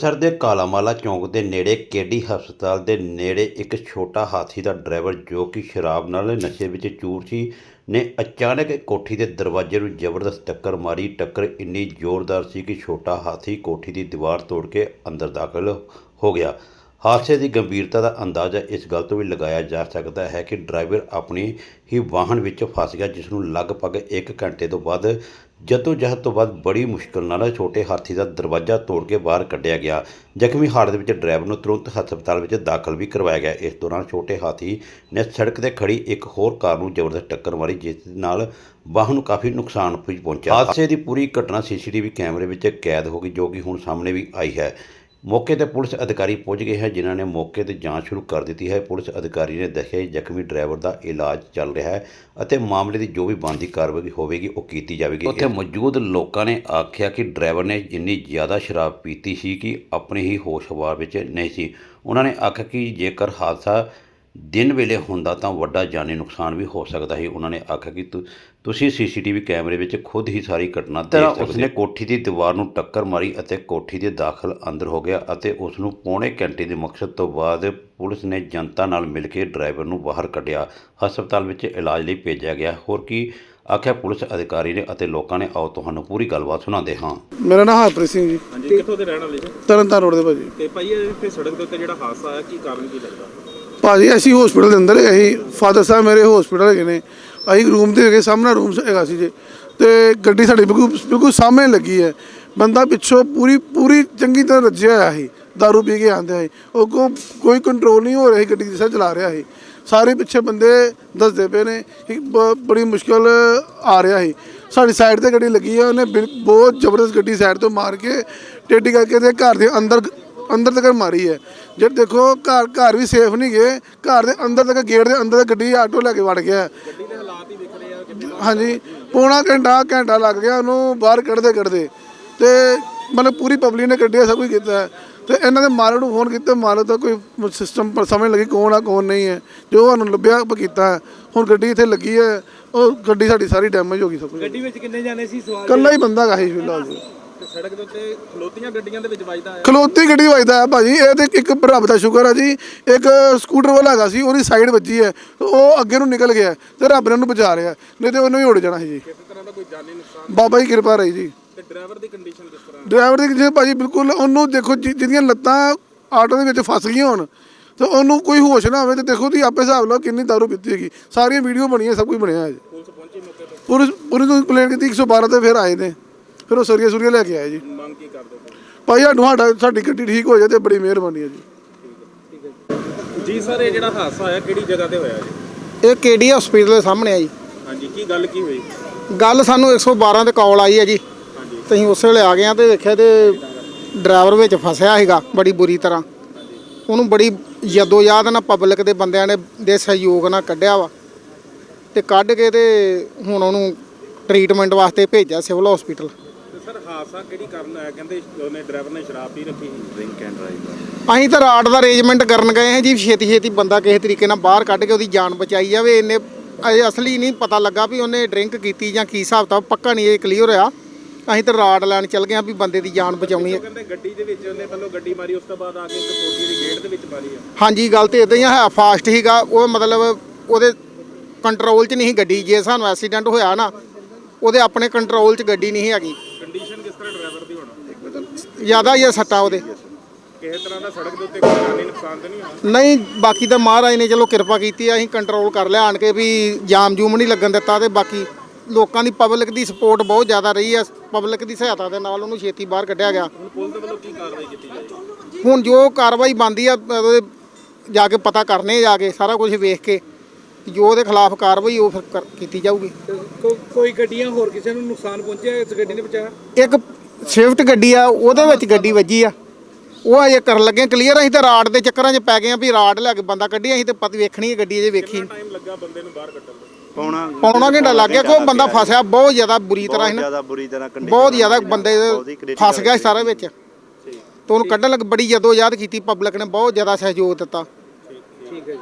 Sir ਦੇ ਕਾਲਾਮਾਲਾ ਚੌਂਕ ਦੇ ਨੇੜੇ ਕੇਡੀ ਹਸਪਤਾਲ ਦੇ ਨੇੜੇ ਇੱਕ ਛੋਟਾ ਹਾਥੀ ਦਾ ਡਰਾਈਵਰ ਜੋ ਕਿ ਸ਼ਰਾਬ ਨਾਲ ਨਸ਼ੇ ਵਿੱਚ ਚੂਰ ਸੀ, ਨੇ ਅਚਾਨਕ ਕੋਠੀ ਦੇ ਦਰਵਾਜ਼ੇ ਨੂੰ ਜ਼ਬਰਦਸਤ ਟੱਕਰ ਮਾਰੀ। ਟੱਕਰ ਇੰਨੀ ਜ਼ੋਰਦਾਰ ਸੀ ਕਿ ਛੋਟਾ ਹਾਥੀ ਕੋਠੀ ਦੀ ਦੀਵਾਰ ਤੋੜ ਕੇ ਅੰਦਰ ਦਾਖਲ ਹੋ ਗਿਆ। ਹਾਦਸੇ ਦੀ ਗੰਭੀਰਤਾ ਦਾ ਅੰਦਾਜ਼ਾ ਇਸ ਗੱਲ ਤੋਂ ਵੀ ਲਗਾਇਆ ਜਾ ਸਕਦਾ ਹੈ ਕਿ ਡਰਾਈਵਰ ਆਪਣੀ ਹੀ ਵਾਹਨ ਵਿੱਚ ਫਸ ਗਿਆ, ਜਿਸ ਨੂੰ ਲਗਭਗ 1 ਘੰਟੇ ਤੋਂ ਬਾਅਦ ਜਹਿਦ ਤੋਂ ਬਾਅਦ ਬੜੀ ਮੁਸ਼ਕਲ ਨਾਲ ਛੋਟੇ ਹਾਥੀ ਦਾ ਦਰਵਾਜ਼ਾ ਤੋੜ ਕੇ ਬਾਹਰ ਕੱਢਿਆ ਗਿਆ। ਜ਼ਖਮੀ ਹਾਲਤ ਵਿੱਚ ਡਰਾਈਵਰ ਨੂੰ ਤੁਰੰਤ ਹਸਪਤਾਲ ਵਿੱਚ ਦਾਖਲ ਵੀ ਕਰਵਾਇਆ ਗਿਆ। ਇਸ ਦੌਰਾਨ ਛੋਟੇ ਹਾਥੀ ਨੇ ਸੜਕ ਤੇ ਖੜੀ ਇੱਕ ਹੋਰ ਕਾਰ ਨੂੰ ਜ਼ਬਰਦਸਤ ਟੱਕਰ ਮਾਰੀ, ਜਿਸ ਨਾਲ ਵਾਹਨ ਨੂੰ ਕਾਫੀ ਨੁਕਸਾਨ ਪਹੁੰਚਿਆ। ਹਾਦਸੇ ਦੀ ਪੂਰੀ ਘਟਨਾ ਸੀਸੀਟੀਵੀ ਕੈਮਰੇ ਵਿੱਚ ਕੈਦ ਹੋ ਗਈ, ਜੋ ਕਿ ਹੁਣ ਸਾਹਮਣੇ ਵੀ ਆਈ ਹੈ। ਮੌਕੇ ਤੇ ਪੁਲਿਸ ਅਧਿਕਾਰੀ ਪਹੁੰਚ ਗਏ ਹਨ ਜਿਨ੍ਹਾਂ ਨੇ ਮੌਕੇ ਤੇ ਜਾਂਚ ਸ਼ੁਰੂ ਕਰ ਦਿੱਤੀ ਹੈ। ਪੁਲਿਸ ਅਧਿਕਾਰੀ ਨੇ ਦੱਸਿਆ ਕਿ ਜ਼ਖਮੀ ਡਰਾਈਵਰ ਦਾ ਇਲਾਜ ਚੱਲ ਰਿਹਾ ਹੈ ਅਤੇ ਮਾਮਲੇ ਦੀ ਜੋ ਵੀ ਬਣਦੀ ਕਾਰਵਾਈ ਹੋਵੇਗੀ ਉਹ ਕੀਤੀ ਜਾਵੇਗੀ। ਉੱਥੇ ਮੌਜੂਦ ਲੋਕਾਂ ਨੇ ਆਖਿਆ ਕਿ ਡਰਾਈਵਰ ਨੇ ਇੰਨੀ ਜ਼ਿਆਦਾ ਸ਼ਰਾਬ ਪੀਤੀ ਸੀ ਕਿ ਆਪਣੇ ਹੀ ਹੋਸ਼-ਹਵਾਸ ਵਿੱਚ ਨਹੀਂ ਸੀ। ਉਹਨਾਂ ਨੇ ਆਖਿਆ ਕਿ ਜੇਕਰ ਹਾਦਸਾ ਦਿਨ ਵੇਲੇ ਹੁੰਦਾ ਤਾਂ ਵੱਡਾ ਜਾਨੀ ਨੁਕਸਾਨ ਵੀ ਹੋ ਸਕਦਾ ਸੀ। ਉਹਨਾਂ ਨੇ ਆਖਿਆ ਕਿ ਤੁ- ਤੁਸੀਂ ਸੀਸੀਟੀਵੀ ਕੈਮਰੇ ਵਿੱਚ ਖੁਦ ਹੀ ਸਾਰੀ ਘਟਨਾ ਦੇਖ ਸਕਦੇ ਹੋ। ਉਸਨੇ ਕੋਠੀ ਦੀ ਦੀਵਾਰ ਨੂੰ ਟੱਕਰ ਮਾਰੀ ਅਤੇ ਕੋਠੀ ਦੇ ਦਾਖਲ ਅੰਦਰ ਹੋ ਗਿਆ ਅਤੇ ਉਸ ਨੂੰ ਪੌਣੇ ਘੰਟੇ ਦੇ ਮਕਸਦ ਤੋਂ ਬਾਅਦ ਪੁਲਿਸ ਨੇ ਜਨਤਾ ਨਾਲ ਮਿਲ ਕੇ ਡਰਾਈਵਰ ਨੂੰ ਬਾਹਰ ਕੱਢਿਆ। ਹਸਪਤਾਲ ਵਿੱਚ ਇਲਾਜ ਲਈ ਭੇਜਿਆ ਗਿਆ। ਹੋਰ ਕੀ ਆਖਿਆ ਪੁਲਿਸ ਅਧਿਕਾਰੀ ਨੇ ਅਤੇ ਲੋਕਾਂ ਨੇ? ਆਓ ਤੁਹਾਨੂੰ ਪੂਰੀ ਗੱਲਬਾਤ ਸੁਣਾਉਂਦੇ ਹਾਂ। ਮੇਰਾ ਨਾਮ ਹਰਪ੍ਰੀਤ ਸਿੰਘ ਜੀ। ਹਾਂਜੀ ਕਿੱਥੋਂ ਦੇ ਰਹਿਣ ਵਾਲੇ ਜੀ? ਤਰਨਤਾਰਨ ਰੋਡ ਦੇ ਭਾਜੀ। ਤੇ ਭਾਈ ਇਹ ਇੱਥੇ ਸੜਕ ਦੇ ਉੱਤੇ ਜਿਹੜਾ ਹਾਦਸਾ ਆਇਆ ਕੀ ਕਾਰਨ ਕੀ ਲੱਗਦਾ? ਭਾਜੀ, ਅਸੀਂ ਹਸਪੀਟਲ ਦੇ ਅੰਦਰ ਹੈਗੇ ਸੀ। ਫਾਦਰ ਸਾਹਿਬ ਮੇਰੇ ਹਸਪੀਟਲ ਹੈਗੇ ਨੇ। ਅਸੀਂ ਰੂਮ ਤੇ ਹੈਗੇ, ਸਾਹਮਣੇ ਰੂਮ ਹੈਗਾ ਸੀ ਜੇ। ਤੇ ਗੱਡੀ ਸਾਡੀ ਬਿਲਕੁਲ ਬਿਲਕੁਲ ਸਾਹਮਣੇ ਲੱਗੀ ਹੈ। ਬੰਦਾ ਪਿੱਛੋਂ ਪੂਰੀ ਪੂਰੀ ਚੰਗੀ ਤਰ੍ਹਾਂ ਰੱਜਿਆ ਹੋਇਆ ਸੀ। दारू ਪੀ ਕੇ ਆਂਦੇ ਸੀ। ਉਹ ਕੋਈ ਕੰਟਰੋਲ ਨਹੀਂ ਹੋ ਰਿਹਾ ਸੀ, ਗੱਡੀ ਜਿਸ ਤਰ੍ਹਾਂ ਚਲਾ ਰਿਹਾ ਸੀ। ਸਾਰੇ ਪਿੱਛੇ ਬੰਦੇ ਦੱਸਦੇ ਪਏ ਨੇ ਕਿ ਬੜੀ ਮੁਸ਼ਕਲ ਆ ਰਿਹਾ ਸੀ। ਸਾਡੀ ਸਾਈਡ ਤੇ ਗੱਡੀ ਲੱਗੀ ਹੈ ਉਹਨੇ ਬਿਲ- ਬਹੁਤ ਜ਼ਬਰਦਸਤ ਗੱਡੀ ਸਾਈਡ ਤੋਂ ਮਾਰ ਕੇ, ਟੇਢੀ ਕਰਕੇ ਤੇ ਘਰ ਦੇ ਅੰਦਰ ਅੰਦਰ ਤੱਕ ਮਾਰੀ ਹੈ। ਜੇ ਦੇਖੋ ਘਰ ਘਰ ਵੀ ਸੇਫ ਨਹੀਂ ਗਏ। ਘਰ ਦੇ ਅੰਦਰ ਤੱਕ ਗੇਟ ਦੇ ਅੰਦਰ ਤੱਕ ਗੱਡੀ ਆਟੋ ਲੈ ਕੇ ਵੜ ਗਿਆ। ਹਾਂਜੀ। ਪੌਣਾ ਘੰਟਾ ਘੰਟਾ ਲੱਗ ਗਿਆ ਉਹਨੂੰ ਬਾਹਰ ਕੱਢਦੇ ਕੱਢਦੇ। ਤੇ ਮਤਲਬ ਪੂਰੀ ਪਬਲਿਕ ਨੇ ਕੱਢਿਆ ਸਭ ਕੁਝ ਕੀਤਾ। ਹੈ। ਤੇ ਇਹਨਾਂ ਦੇ ਮਾਲਕ ਨੂੰ ਫੋਨ ਕੀਤਾ। ਮਾਲਕ ਦਾ ਕੋਈ ਸਿਸਟਮ ਪਰ ਸਮਝ ਲੱਗੀ ਕੌਣ ਆ ਕੌਣ ਨਹੀਂ ਹੈ। ਜੋ ਸਾਨੂੰ ਲੱਭਿਆ ਆਪਾਂ ਕੀਤਾ। ਹੈ। ਹੁਣ ਗੱਡੀ ਇੱਥੇ ਲੱਗੀ ਹੈ। ਉਹ ਗੱਡੀ ਸਾਡੀ ਸਾਰੀ ਡੈਮੇਜ ਹੋ ਗਈ ਸਭ ਕੁਝ ਗੱਡੀ ਵਿੱਚ ਕਿੰਨੇ ਜਾਣੇ ਸੀ? ਸਵਾਲ ਕੱਲਾ ਹੀ ਬੰਦਾ ਗਾ ਸੀ ਫਿਲਹਾਲ। ਜੀ ਸੜਕ ਦੇ ਉੱਤੇ ਖਲੋਤੀਆਂ ਗੱਡੀਆਂ ਦੇ ਵਿੱਚ ਵੱਜਦਾ ਆਇਆ। ਖਲੋਤੀ ਗੱਡੀ ਵੱਜਦਾ ਹੈ ਭਾਜੀ। ਇਹ ਤੇ ਇੱਕ ਰੱਬ ਦਾ ਸ਼ੁਕਰ ਹੈ ਜੀ। ਇੱਕ ਸਕੂਟਰ ਵਾਲਾ ਹੈਗਾ ਸੀ ਉਹਦੀ ਸਾਈਡ ਵੱਜੀ ਹੈ। ਤੇ ਉਹ ਅੱਗੇ ਨੂੰ ਨਿਕਲ ਗਿਆ ਤੇ ਰੱਬ ਨੇ ਉਹਨੂੰ ਬਚਾ ਲਿਆ ਨਹੀਂ ਤੇ ਉਹਨੂੰ ਹੀ ਉੜ ਜਾਣਾ ਸੀ ਜੀ। ਕਿਸੇ ਤਰ੍ਹਾਂ ਦਾ ਕੋਈ ਜਾਨੀ ਨੁਕਸਾਨ ਬਾਬਾ ਦੀ ਕਿਰਪਾ ਰਹੀ ਜੀ। ਤੇ ਡਰਾਈਵਰ ਦੀ ਕੰਡੀਸ਼ਨ ਕਿਸ ਤਰ੍ਹਾਂ? ਡਰਾਈਵਰ ਦੀ ਜੇ ਭਾਜੀ ਬਿਲਕੁਲ ਉਹਨੂੰ ਦੇਖੋ ਜਿ- ਜਿਹਦੀਆਂ ਲੱਤਾਂ ਆਟੋ ਦੇ ਵਿੱਚ ਫਸ ਗਈਆਂ ਹੋਣ ਤੇ ਉਹਨੂੰ ਕੋਈ ਹੋਸ਼ ਨਾ ਹੋਵੇ ਤੇ ਦੇਖੋ ਤੁਸੀਂ ਆਪੇ ਹਿਸਾਬ ਲਾਓ ਕਿੰਨੀ ਦਾਰੂ ਪੀਤੀ ਹੈਗੀ। ਸਾਰੀਆਂ ਵੀਡੀਓ ਬਣੀਆਂ ਸਭ ਕੁਝ ਬਣਿਆ ਹੈ ਜੀ। ਪੁਲਿਸ ਪਹੁੰਚੀ ਮੌਕੇ ਤੇ। ਪੂਰੀ ਪੂਰੀ ਤੋਂ ਕੰਪਲੇਂਟ ਕੀਤੀ 112 ਤੇ ਫਿਰ ਆਏ ਨੇ। ਫਿਰ ਉਹ ਸਰੀਆ ਸੁਰੀਆ ਲੈ ਕੇ ਆਏ ਜੀ। ਮੰਗ ਕੀ ਕਰਦੇ ਹੋ? ਭਾਈ ਸਾਨੂੰ ਸਾਡਾ ਸਾਡੀ ਗੱਡੀ ਠੀਕ ਹੋ ਜਾਏ ਤੇ ਬੜੀ ਮਿਹਰਬਾਨੀ ਹੈ ਜੀ। ਜੀ ਸਰ ਇਹ ਜਿਹੜਾ ਹਾਦਸਾ ਆਇਆ ਕਿਹੜੀ ਜਗ੍ਹਾ ਤੇ ਹੋਇਆ ਜੀ? ਇਹ ਕੇਡੀ ਹਸਪੀਟਲ ਦੇ ਸਾਹਮਣੇ ਆ ਜੀ। ਹਾਂਜੀ ਕੀ ਗੱਲ ਕੀ ਹੋਈ? ਗੱਲ ਸਾਨੂੰ 112 ਤੇ ਕਾਲ ਆਈ ਹੈ ਜੀ। ਹਾਂਜੀ। ਤੇ ਅਸੀਂ ਉਸੇ ਵੇਲੇ ਆ ਗਏ ਆ ਤੇ ਵੇਖਿਆ ਤੇ ਡਰਾਈਵਰ ਵਿੱਚ ਫਸਿਆ ਹੈਗਾ ਬੜੀ ਬੁਰੀ ਤਰ੍ਹਾਂ। ਉਹਨੂੰ ਬੜੀ ਯਦੋ ਯਾਦ ਨਾਲ ਪਬਲਿਕ ਦੇ ਬੰਦਿਆਂ ਨੇ ਦੇ ਸਹਿਯੋਗ ਨਾਲ ਕੱਢਿਆ ਵਾ। ਤੇ ਕੱਢ ਕੇ ਤੇ ਹੁਣ ਉਹਨੂੰ ਟ੍ਰੀਟਮੈਂਟ ਵਾਸਤੇ ਭੇਜਿਆ ਸਿਵਲ ਹਸਪੀਟਲ ਹਾਦਸਾ ਕਿਹੜੀ ਕਾਰਨ ਆਇਆ? ਕਹਿੰਦੇ ਉਹਨੇ ਡਰਾਈਵਰ ਨੇ ਸ਼ਰਾਬ ਪੀ ਰੱਖੀ ਸੀ। ਡਰਿੰਕ ਐਂਡ ਡਰਾਈਵ ਅਸੀਂ ਤਾਂ ਰਾਟ ਦਾ ਅਰੇਂਜਮੈਂਟ ਕਰਨ ਗਏ ਹਾਂ ਜੀ ਛੇਤੀ ਛੇਤੀ ਬੰਦਾ ਕਿਸੇ ਤਰੀਕੇ ਨਾਲ ਬਾਹਰ ਕੱਢ ਕੇ ਉਹਦੀ ਜਾਨ ਬਚਾਈ ਜਾਵੇ। ਇਹਨੇ ਅਜੇ ਅਸਲੀ ਨਹੀਂ ਪਤਾ ਲੱਗਾ ਵੀ ਉਹਨੇ ਡਰਿੰਕ ਕੀਤੀ ਜਾਂ ਕੀ ਹਿਸਾਬ ਤਾਂ ਪੱਕਾ ਨਹੀਂ ਇਹ ਕਲੀਅਰ ਹੋਇਆ। ਅਸੀਂ ਤਾਂ ਰਾਡ ਲੈਣ ਚੱਲ ਗਏ ਹਾਂ ਵੀ ਬੰਦੇ ਦੀ ਜਾਨ ਬਚਾਉਣੀ ਹੈ। ਕਹਿੰਦੇ ਗੱਡੀ ਦੇ ਵਿੱਚ ਉਹਨੇ ਪਹਿਲਾਂ ਗੱਡੀ ਮਾਰੀ ਉਸ ਤੋਂ ਬਾਅਦ ਆ ਕੇ ਇੱਕ ਕੋਠੀ ਦੀ ਗੇਟ ਦੇ ਵਿੱਚ ਮਾਰੀ ਆ। ਹਾਂਜੀ ਗੱਲ ਤੇ ਇਦਾਂ ਹੀ ਆ, ਹੈ ਫਾਸਟ ਹੀਗਾ ਉਹ ਮਤਲਬ ਉਹਦੇ ਕੰਟਰੋਲ 'ਚ ਨਹੀਂ ਸੀ ਗੱਡੀ ਜੇ ਸਾਨੂੰ ਐਕਸੀਡੈਂਟ ਹੋਇਆ ਨਾ ਉਹਦੇ ਆਪਣੇ ਕੰਟਰੋਲ 'ਚ ਗੱਡੀ ਨਹੀਂ ਸੀ ਹੈਗੀ ਕੰਡੀਸ਼ਨ ਕਿਸ ਤਰ੍ਹਾਂ ਡਰਾਈਵਰ ਦੀ ਹੋਣਾ ਜ਼ਿਆਦਾ ਹੀ ਆ ਸੱਟਾ ਉਹਦੇ। ਕਿਸੇ ਤਰ੍ਹਾਂ ਦਾ ਸੜਕ ਦੇ ਉੱਤੇ ਕੋਈ ਜਾਨੀ ਨੁਕਸਾਨ ਤਾਂ ਨਹੀਂ ਹੋਇਆ? ਨਹੀਂ ਬਾਕੀ ਤਾਂ ਮਹਾਰਾਜ ਨੇ ਚਲੋ ਕਿਰਪਾ ਕੀਤੀ ਆ ਅਸੀਂ ਕੰਟਰੋਲ ਕਰ ਲਿਆ ਆਣ ਕੇ ਵੀ ਜਾਮ ਜੂਮ ਨਹੀਂ ਲੱਗਣ ਦਿੱਤਾ ਤੇ ਬਾਕੀ ਲੋਕਾਂ ਦੀ ਪਬਲਿਕ ਦੀ ਸਪੋਰਟ ਬਹੁਤ ਜ਼ਿਆਦਾ ਰਹੀ ਆ ਪਬਲਿਕ ਦੀ ਸਹਾਇਤਾ ਦੇ ਨਾਲ ਉਹਨੂੰ ਛੇਤੀ ਬਾਹਰ ਕੱਢਿਆ ਗਿਆ। ਹੁਣ ਪੁਲਿਸ ਦੇ ਵੱਲੋਂ ਕੀ ਕਾਰਵਾਈ ਕੀਤੀ ਜਾਏਗੀ ਹੁਣ ਜੋ ਕਾਰਵਾਈ ਬੰਦੀ ਆ ਉਹਦੇ ਜਾ ਕੇ ਪਤਾ ਕਰਨੇ ਜਾ ਕੇ ਸਾਰਾ ਕੁਝ ਵੇਖ ਕੇ ਜੋ ਉਹਦੇ ਖਿਲਾਫ ਕਾਰਵਾਈ ਉਹ ਫਿਰ ਕਰ- ਕੀਤੀ ਜਾਊਗੀ। ਕੋਈ ਗੱਡੀਆਂ ਹੋਰ ਕਿਸੇ ਨੂੰ ਨੁਕਸਾਨ ਪਹੁੰਚਿਆ ਇਸ ਗੱਡੀ ਨੇ ਬਚਾਇਆ? ਇੱਕ ਸਵਿਫਟ ਗੱਡੀ ਆ ਉਹਦੇ ਵਿੱਚ ਗੱਡੀ ਵੱਜੀ ਆ। ਉਹ ਅਜੇ ਕਰਨ ਲੱਗੇ ਕਲੀਅਰ ਅਸੀਂ ਤਾਂ ਰਾਡ ਦੇ ਚੱਕਰਾਂ 'ਚ ਪੈ ਗਏ ਆ ਵੀ ਰਾਡ ਲੈ ਕੇ ਬੰਦਾ ਕੱਢੀ ਅਸੀਂ ਤੇ ਪਤ ਵੇਖਣੀ ਹੈ ਗੱਡੀ ਅਜੇ ਵੇਖੀ। ਨਹੀਂ। ਟਾਈਮ ਲੱਗਾ ਬੰਦੇ ਨੂੰ ਬਾਹਰ ਕੱਢਣ ਨੂੰ? ਪੌਣਾ ਪੌਣਾ ਘੰਟਾ ਲੱਗ ਗਿਆ ਕੋਈ ਬੰਦਾ ਫਸਿਆ ਬਹੁਤ ਜ਼ਿਆਦਾ ਬੁਰੀ ਤਰ੍ਹਾਂ ਸੀ ਨਾ। ਜ਼ਿਆਦਾ ਬੁਰੀ ਤਰ੍ਹਾਂ ਕੰਡੀਸ਼ਨ ਬਹੁਤ ਜ਼ਿਆਦਾ ਬੰਦੇ ਹੀ ਫਸ ਗਿਆ ਸੀ ਸਾਰਾ ਵਿੱਚ। ਤੇ ਉਹਨੂੰ ਕੱਢਣ ਲੱਗ ਬੜੀ ਯਾਦ ਕੀਤੀ ਪਬਲਿਕ ਨੇ ਬਹੁਤ ਜ਼ਿਆਦਾ ਸਹਿਯੋਗ ਦਿੱਤਾ। ਠੀਕ ਹੈ ਜੀ।